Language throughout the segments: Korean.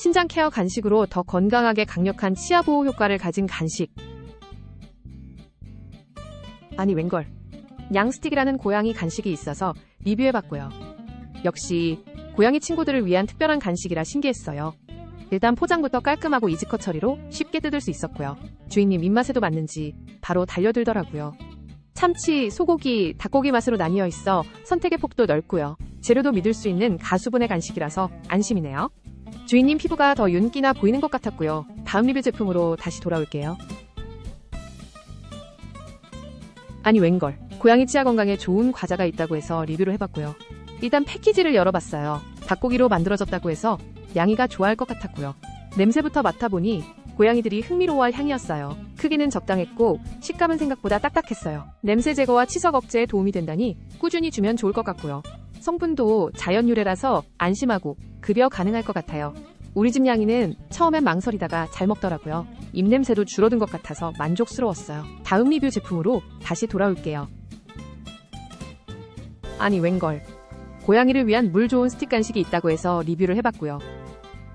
신장 케어 간식으로 더 건강하게 강력한 치아 보호 효과를 가진 간식. 아니 웬걸. 양스틱이라는 고양이 간식이 있어서 리뷰해봤고요. 역시 고양이 친구들을 위한 특별한 간식이라 신기했어요. 일단 포장부터 깔끔하고 이지컷 처리로 쉽게 뜯을 수 있었고요. 주인님 입맛에도 맞는지 바로 달려들더라고요. 참치, 소고기, 닭고기 맛으로 나뉘어 있어 선택의 폭도 넓고요. 재료도 믿을 수 있는 가수분해 간식이라서 안심이네요. 주인님 피부가 더 윤기나 보이는 것 같았고요. 다음 리뷰 제품으로 다시 돌아올게요. 아니 웬걸. 고양이 치아 건강에 좋은 과자가 있다고 해서 리뷰를 해봤고요. 일단 패키지를 열어봤어요. 닭고기로 만들어졌다고 해서 양이가 좋아할 것 같았고요. 냄새부터 맡아보니 고양이들이 흥미로워할 향이었어요. 크기는 적당했고 식감은 생각보다 딱딱했어요. 냄새 제거와 치석 억제에 도움이 된다니 꾸준히 주면 좋을 것 같고요. 성분도 자연 유래라서 안심하고 급여 가능할 것 같아요. 우리 집 양이는 처음엔 망설이다가 잘 먹더라고요. 입냄새도 줄어든 것 같아서 만족스러웠어요. 다음 리뷰 제품으로 다시 돌아올게요. 아니 웬걸. 고양이를 위한 물 좋은 스틱 간식이 있다고 해서 리뷰를 해봤고요.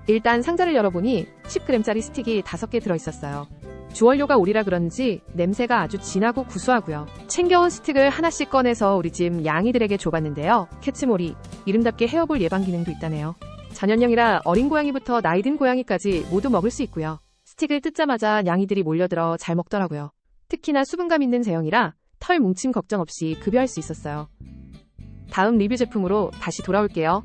일단 상자를 열어보니 10g짜리 스틱이 5개 들어있었어요. 주원료가 오리라 그런지 냄새가 아주 진하고 구수하고요. 챙겨온 스틱을 하나씩 꺼내서 우리 집 양이들에게 줘봤는데요. 캐치몰이 이름답게 헤어볼 예방 기능도 있다네요. 전연령이라 어린 고양이부터 나이 든 고양이까지 모두 먹을 수 있고요. 스틱을 뜯자마자 양이들이 몰려들어 잘 먹더라고요. 특히나 수분감 있는 제형이라 털 뭉침 걱정 없이 급여할 수 있었어요. 다음 리뷰 제품으로 다시 돌아올게요.